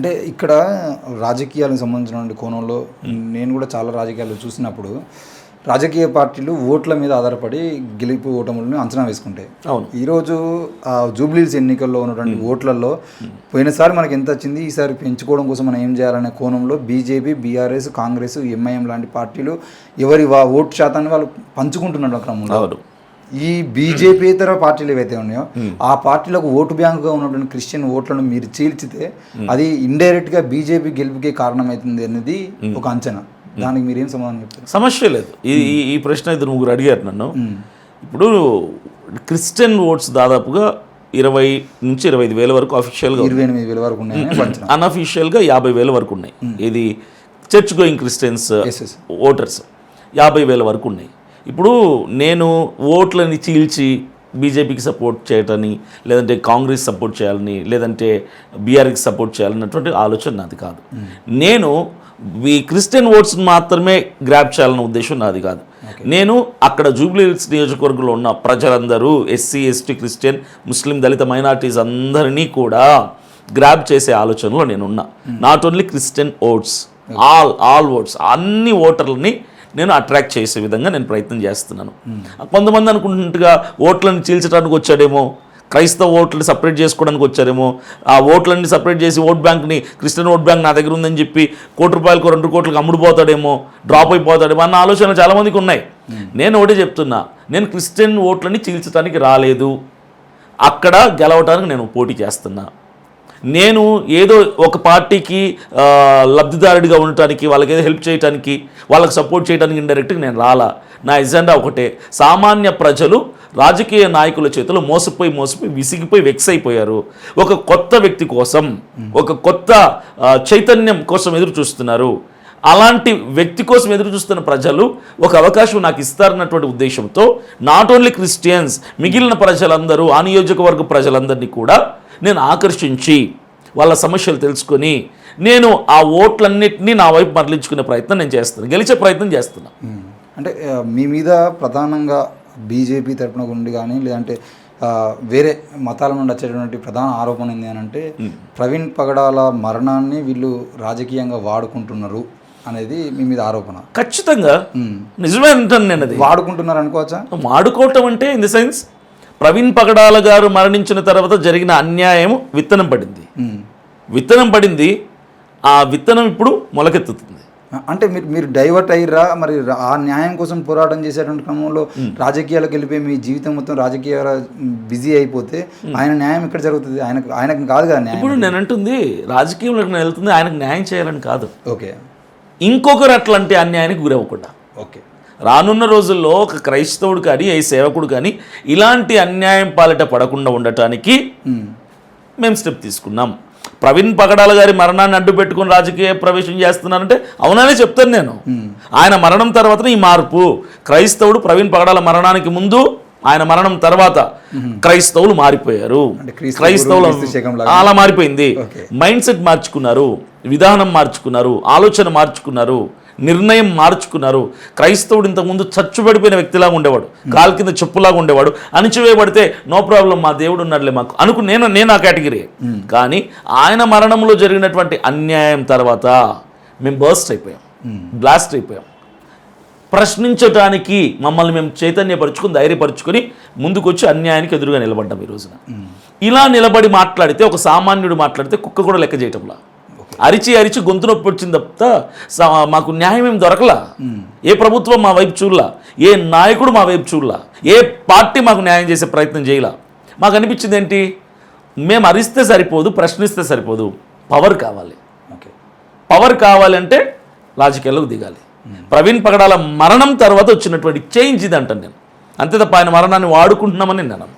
అంటే ఇక్కడ రాజకీయాలకు సంబంధించిన కోణంలో నేను కూడా చాలా రాజకీయాలు చూసినప్పుడు రాజకీయ పార్టీలు ఓట్ల మీద ఆధారపడి గెలుపు ఓటములను అంచనా వేసుకుంటాయి. అవును. ఈరోజు ఆ జూబ్లీస్ ఎన్నికల్లో ఉన్నటువంటి ఓట్లలో పోయినసారి మనకి ఎంత వచ్చింది ఈసారి పెంచుకోవడం కోసం మనం ఏం చేయాలనే కోణంలో బీజేపీ బీఆర్ఎస్ కాంగ్రెస్ ఎంఐఎం లాంటి పార్టీలు ఎవరి వా ఓటు శాతాన్ని వాళ్ళు పంచుకుంటున్నారు క్రమంలో ఈ బీజేపీ ఇతర పార్టీలు ఏవైతే ఉన్నాయో ఆ పార్టీలకు ఓటు బ్యాంకుగా ఉన్నటువంటి క్రిస్టియన్ ఓట్లను మీరు చీల్చితే అది ఇండైరెక్ట్గా బీజేపీ గెలుపుకే కారణమవుతుంది అనేది ఒక అంచనా. దానికి మీరు ఏం సమాధానం చెప్తారు? సమస్య లేదు. ఈ ప్రశ్న ఇద్దరు ముగ్గురు అడిగారు నన్ను. ఇప్పుడు క్రిస్టియన్ ఓట్స్ దాదాపుగా ఇరవై నుంచి ఇరవై ఐదు వేల వరకు అఫీషియల్గా ఇరవై ఎనిమిది వేల వరకు ఉన్నాయని అంచనా. అన్అఫీషియల్గా యాభై వేల వరకు ఉన్నాయి. ఇది చర్చ్ గోయింగ్ క్రిస్టియన్స్. ఓటర్స్ యాభై వేల వరకు ఉన్నాయి. ఇప్పుడు నేను ఓట్లని చీల్చి బీజేపీకి సపోర్ట్ చేయటని లేదంటే కాంగ్రెస్ సపోర్ట్ చేయాలని లేదంటే బీఆర్కి సపోర్ట్ చేయాలన్నటువంటి ఆలోచన నాది కాదు. నేను ఈ క్రిస్టియన్ ఓట్స్ మాత్రమే గ్రాప్ చేయాలన్న ఉద్దేశం నాది కాదు. నేను అక్కడ జూబ్లీ హిల్స్ నియోజకవర్గంలో ఉన్న ప్రజలందరూ SC ST Christian Muslim Dalit minorities అందరినీ కూడా గ్రాప్ చేసే ఆలోచనలో నేనున్నా. Not only Christian votes all all votes అన్ని ఓటర్లని నేను అట్రాక్ట్ చేసే విధంగా నేను ప్రయత్నం చేస్తున్నాను. కొంతమంది అనుకుంటున్నట్టుగా ఓట్లను చీల్చడానికి వచ్చాడేమో క్రైస్తవ ఓట్లు సపరేట్ చేసుకోవడానికి వచ్చారేమో ఆ ఓట్లన్నీ సపరేట్ చేసి ఓట్ బ్యాంక్ని క్రిస్టియన్ ఓట్ బ్యాంక్ నా దగ్గర ఉందని చెప్పి కోటి రూపాయలకు రెండు కోట్లకు అమ్ముడుపోతాడేమో డ్రాప్ అయిపోతాడేమో అన్న ఆలోచనలు చాలామందికి ఉన్నాయి. నేను ఒకటే చెప్తున్నా నేను క్రిస్టియన్ ఓట్లని చీల్చడానికి రాలేదు. అక్కడ గెలవటానికి నేను పోటీ చేస్తున్నా. నేను ఏదో ఒక పార్టీకి లబ్ధిదారుడిగా ఉండటానికి వాళ్ళకి ఏదో హెల్ప్ చేయడానికి వాళ్ళకి సపోర్ట్ చేయడానికి ఇండైరెక్ట్గా నేను రాలా. నా ఎజెండా ఒకటే. సామాన్య ప్రజలు రాజకీయ నాయకుల చేతిలో మోసపోయి మోసపోయి విసిగిపోయి వెక్స్ అయిపోయారు. ఒక కొత్త వ్యక్తి కోసం ఒక కొత్త చైతన్యం కోసం ఎదురు చూస్తున్నారు. అలాంటి వ్యక్తి కోసం ఎదురు చూస్తున్న ప్రజలు ఒక అవకాశం నాకు ఇస్తారన్నటువంటి ఉద్దేశంతో నాట్ ఓన్లీ క్రిస్టియన్స్ మిగిలిన ప్రజలందరూ ఆ నియోజకవర్గ ప్రజలందరినీ కూడా నేను ఆకర్షించి వాళ్ళ సమస్యలు తెలుసుకొని నేను ఆ ఓట్లన్నింటినీ నా వైపు మరలించుకునే ప్రయత్నం నేను చేస్తాను గెలిచే ప్రయత్నం చేస్తున్నా. అంటే మీ మీద ప్రధానంగా బీజేపీ తరపున ఉండి కానీ లేదంటే వేరే మతాల నుండి వచ్చేటువంటి ప్రధాన ఆరోపణ ఏంటి అని అంటే ప్రవీణ్ పగడాల మరణాన్ని వీళ్ళు రాజకీయంగా వాడుకుంటున్నారు. అనేది మీ మీద ఆరోపణ. ఖచ్చితంగా. నిజమే అంటాను నేను అది. వాడుకుంటున్నారు అనుకోవచ్చా? వాడుకోవటం అంటే in the sense Praveen Pagadala garu మరణించిన తర్వాత జరిగిన అన్యాయం విత్తనం పడింది. విత్తనం పడింది ఆ విత్తనం ఇప్పుడు మొలకెత్తుతుంది. అంటే మీరు మీరు డైవర్ట్ అయ్యిరా మరి ఆ న్యాయం కోసం పోరాటం చేసేటువంటి క్రమంలో రాజకీయాలకు వెళ్ళిపోయి మీ జీవితం మొత్తం రాజకీయ బిజీ అయిపోతే ఆయన న్యాయం ఇక్కడ జరుగుతుంది. ఆయనకు ఆయనకు కాదు కదా ఇప్పుడు నేను అంటుంది రాజకీయంలోకి నేను వెళ్తుంది ఆయనకు న్యాయం చేయాలని కాదు. ఓకే. ఇంకొకరు అట్లాంటి అన్యాయానికి గురవ్వకుండా. ఓకే. రానున్న రోజుల్లో ఒక క్రైస్తవుడు కానీ ఏ సేవకుడు కానీ ఇలాంటి అన్యాయం పాలిట పడకుండా ఉండటానికి. మేము. స్టెప్ తీసుకున్నాం. ప్రవీణ్ పగడాల గారి మరణాన్ని అడ్డు పెట్టుకుని రాజకీయ ప్రవేశం చేస్తున్నారంటే అవుననే చెప్తాను నేను. ఆయన మరణం తర్వాతనే ఈ మార్పు. క్రైస్తవుడు ప్రవీణ్ పగడాల మరణానికి ముందు ఆయన మరణం తర్వాత క్రైస్తవులు మారిపోయారు. క్రైస్తవులు. అలా మారిపోయింది. మైండ్ సెట్ మార్చుకున్నారు విధానం మార్చుకున్నారు ఆలోచన మార్చుకున్నారు నిర్ణయం మార్చుకున్నారు. క్రైస్తవుడు ఇంతకుముందు చచ్చుబడిపోయిన వ్యక్తిలాగా ఉండేవాడు కాలు కింద చెప్పులాగా ఉండేవాడు అణిచివేయబడితే నో ప్రాబ్లం మా దేవుడు ఉన్నాడులే మాకు. అనుకు నేను నేను ఆ కేటగిరీ కానీ ఆయన మరణంలో జరిగినటువంటి అన్యాయం తర్వాత మేము బర్స్ట్ అయిపోయాం. బ్లాస్ట్ అయిపోయాం. ప్రశ్నించటానికి మమ్మల్ని మేము చైతన్యపరుచుకుని ధైర్యపరుచుకొని ముందుకొచ్చి అన్యాయానికి ఎదురుగా నిలబడ్డాం ఈ రోజున. ఇలా నిలబడి మాట్లాడితే ఒక సామాన్యుడు మాట్లాడితే కుక్క కూడా లెక్క చేయటంలా. అరిచి అరిచి గొంతు నొప్పి వచ్చింది తప్ప మాకు న్యాయం ఏం దొరకలా? ఏ ప్రభుత్వం మా వైపు చూడలా? ఏ నాయకుడు మా వైపు చూడలా? ఏ పార్టీ మాకు న్యాయం చేసే ప్రయత్నం చేయలా? మాకు అనిపించింది ఏంటి? మేము అరిస్తే సరిపోదు ప్రశ్నిస్తే సరిపోదు. పవర్ కావాలి. ఓకే. పవర్ కావాలంటే రాజకీయాల్లోకి దిగాలి. ప్రవీణ్ పగడాల మరణం తర్వాత వచ్చినటువంటి చేంజ్ ఇది అంటాను నేను. అంతే తప్ప ఆయన మరణాన్ని వాడుకుంటున్నామని నేను అన్నాను